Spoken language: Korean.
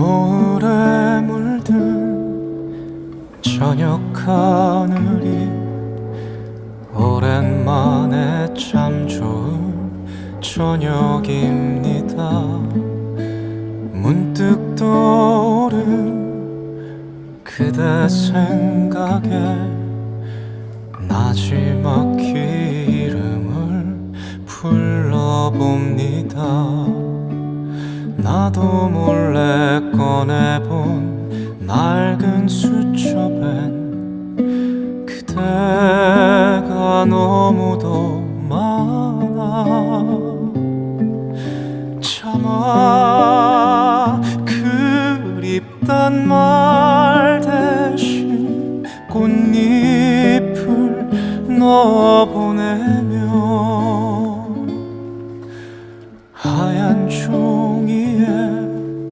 노을에 물든 저녁 하늘이 오랜만에 참 좋은 저녁입니다. 문득 떠오른 그대 생각에 마지막 이름을 불러봅니다. 나도 꺼내본 낡은 수첩엔 그대가 너무도 많아. 참아 그립단 말 대신 꽃잎을 넣어보내며 하얀 초